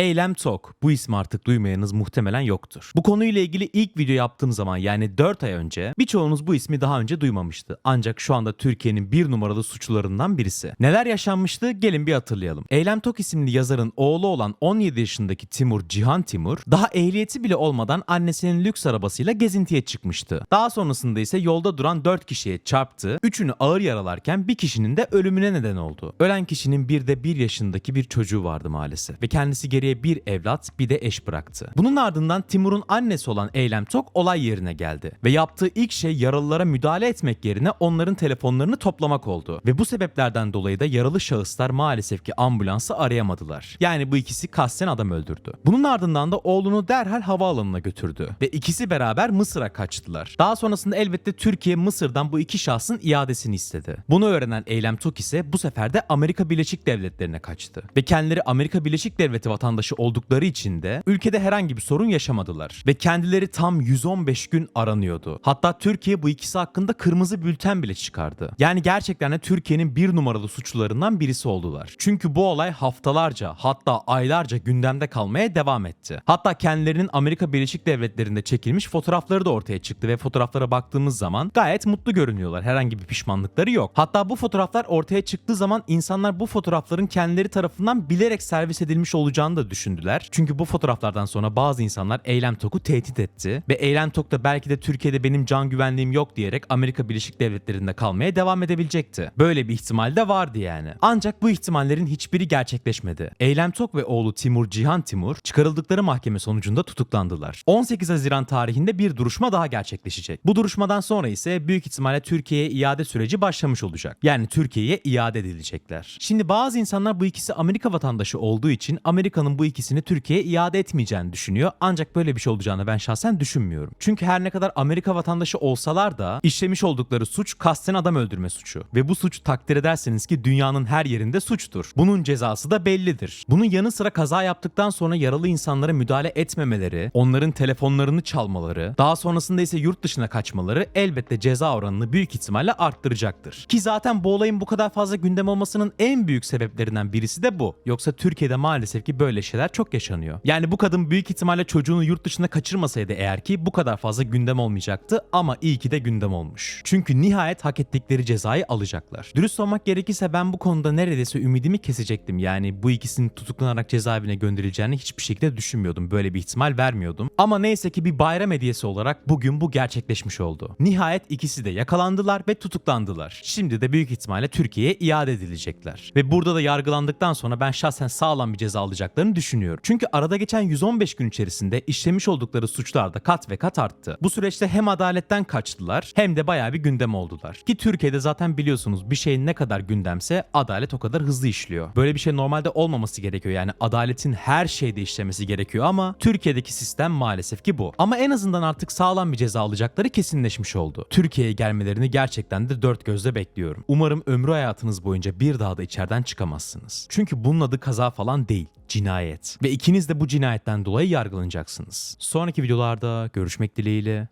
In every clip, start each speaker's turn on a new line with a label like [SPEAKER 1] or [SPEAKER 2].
[SPEAKER 1] Eylem Tok. Bu ismi artık duymayanınız muhtemelen yoktur. Bu konuyla ilgili ilk video yaptığım zaman yani 4 ay önce birçoğunuz bu ismi daha önce duymamıştı. Ancak şu anda Türkiye'nin bir numaralı suçlularından birisi. Neler yaşanmıştı gelin bir hatırlayalım. Eylem Tok isimli yazarın oğlu olan 17 yaşındaki Timur Cihan Timur daha ehliyeti bile olmadan annesinin lüks arabasıyla gezintiye çıkmıştı. Daha sonrasında ise yolda duran 4 kişiye çarptı. Üçünü ağır yaralarken bir kişinin de ölümüne neden oldu. Ölen kişinin bir de 1 yaşındaki bir çocuğu vardı maalesef. Ve kendisi geriye bir evlat bir de eş bıraktı. Bunun ardından Timur'un annesi olan Eylem Tok olay yerine geldi. Ve yaptığı ilk şey yaralılara müdahale etmek yerine onların telefonlarını toplamak oldu. Ve bu sebeplerden dolayı da yaralı şahıslar maalesef ki ambulansı arayamadılar. Yani bu ikisi kasten adam öldürdü. Bunun ardından da oğlunu derhal havaalanına götürdü. Ve ikisi beraber Mısır'a kaçtılar. Daha sonrasında elbette Türkiye Mısır'dan bu iki şahsın iadesini istedi. Bunu öğrenen Eylem Tok ise bu sefer de Amerika Birleşik Devletleri'ne kaçtı. Ve kendileri Amerika Birleşik Devleti vatandaşı oldukları için de ülkede herhangi bir sorun yaşamadılar. Ve kendileri tam 115 gün aranıyordu. Hatta Türkiye bu ikisi hakkında kırmızı bülten bile çıkardı. Yani gerçekten de Türkiye'nin bir numaralı suçlularından birisi oldular. Çünkü bu olay haftalarca hatta aylarca gündemde kalmaya devam etti. Hatta kendilerinin Amerika Birleşik Devletleri'nde çekilmiş fotoğrafları da ortaya çıktı ve fotoğraflara baktığımız zaman gayet mutlu görünüyorlar. Herhangi bir pişmanlıkları yok. Hatta bu fotoğraflar ortaya çıktığı zaman insanlar bu fotoğrafların kendileri tarafından bilerek servis edilmiş olacağını da düşündüler. Çünkü bu fotoğraflardan sonra bazı insanlar Eylem Tok'u tehdit etti ve Eylem Tok da belki de Türkiye'de benim can güvenliğim yok diyerek Amerika Birleşik Devletleri'nde kalmaya devam edebilecekti. Böyle bir ihtimal de vardı yani. Ancak bu ihtimallerin hiçbiri gerçekleşmedi. Eylem Tok ve oğlu Timur Cihan Timur çıkarıldıkları mahkeme sonucunda tutuklandılar. 18 Haziran tarihinde bir duruşma daha gerçekleşecek. Bu duruşmadan sonra ise büyük ihtimalle Türkiye'ye iade süreci başlamış olacak. Yani Türkiye'ye iade edilecekler. Şimdi bazı insanlar bu ikisi Amerika vatandaşı olduğu için Amerika'nın bu ikisini Türkiye'ye iade etmeyeceğini düşünüyor. Ancak böyle bir şey olacağını ben şahsen düşünmüyorum. Çünkü her ne kadar Amerika vatandaşı olsalar da işlemiş oldukları suç kasten adam öldürme suçu. Ve bu suç takdir ederseniz ki dünyanın her yerinde suçtur. Bunun cezası da bellidir. Bunun yanı sıra kaza yaptıktan sonra yaralı insanlara müdahale etmemeleri, onların telefonlarını çalmaları, daha sonrasında ise yurt dışına kaçmaları elbette ceza oranını büyük ihtimalle arttıracaktır. Ki zaten bu olayın bu kadar fazla gündem olmasının en büyük sebeplerinden birisi de bu. Yoksa Türkiye'de maalesef ki böyle şeyler çok yaşanıyor. Yani bu kadın büyük ihtimalle çocuğunu yurt dışına kaçırmasaydı eğer ki bu kadar fazla gündem olmayacaktı ama iyi ki de gündem olmuş. Çünkü nihayet hak ettikleri cezayı alacaklar. Dürüst olmak gerekirse ben bu konuda neredeyse ümidimi kesecektim. Yani bu ikisinin tutuklanarak cezaevine gönderileceğini hiçbir şekilde düşünmüyordum. Böyle bir ihtimal vermiyordum. Ama neyse ki bir bayram hediyesi olarak bugün bu gerçekleşmiş oldu. Nihayet ikisi de yakalandılar ve tutuklandılar. Şimdi de büyük ihtimalle Türkiye'ye iade edilecekler. Ve burada da yargılandıktan sonra ben şahsen sağlam bir ceza alacaklarını düşünüyorum. Çünkü arada geçen 115 gün içerisinde işlemiş oldukları suçlar da kat ve kat arttı. Bu süreçte hem adaletten kaçtılar hem de bayağı bir gündem oldular. Ki Türkiye'de zaten biliyorsunuz bir şey ne kadar gündemse adalet o kadar hızlı işliyor. Böyle bir şey normalde olmaması gerekiyor. Yani adaletin her şeyde işlemesi gerekiyor ama Türkiye'deki sistem maalesef ki bu. Ama en azından artık sağlam bir ceza alacakları kesinleşmiş oldu. Türkiye'ye gelmelerini gerçekten de dört gözle bekliyorum. Umarım ömrü hayatınız boyunca bir daha da içeriden çıkamazsınız. Çünkü bunun adı kaza falan değil cinayet. Ve ikiniz de bu cinayetten dolayı yargılanacaksınız. Sonraki videolarda görüşmek dileğiyle.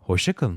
[SPEAKER 1] Hoşçakalın.